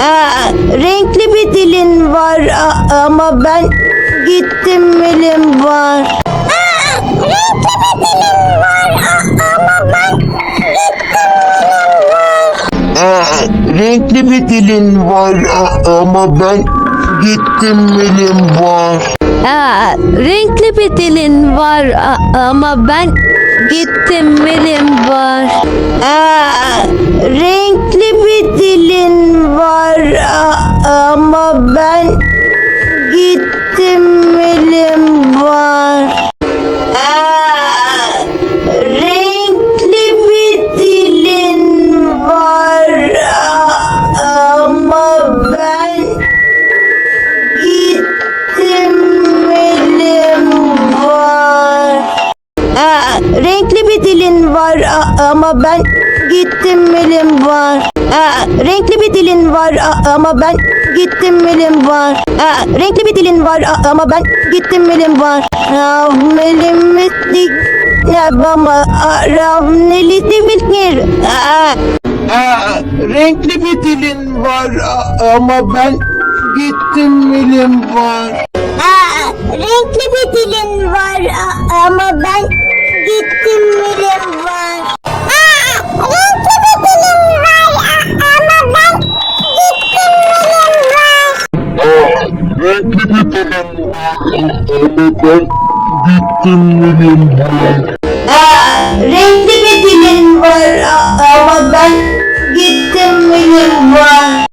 Aa, renkli bir dilin var a- ama ben gittim milim var. renkli bir dilin var ama ben Aa, renkli bir dilin var a- ama ben gittim milim var. Aa, renkli bir dilin var a- ama ben gittim milim var. Aa, renkli bir dilin a- ama ben gittim. Aa, elim var. Aa, renkli bir dilin var a- ama ben gittim elim var. Aa, renkli bir dilin var a- ama ben gittim elim var. Aa, renkli bir dilin var a- ama ben gittim elim var. Rahmelimi dik ne bama rahmeli dimir. Aa, Aa, renkli bir dilin var a- ama ben gittim milim var. Aa, renkli bir dilin var a- ama A- ama ben gittim var. Aa, renkli bir dilin var ama ben gittim milim var.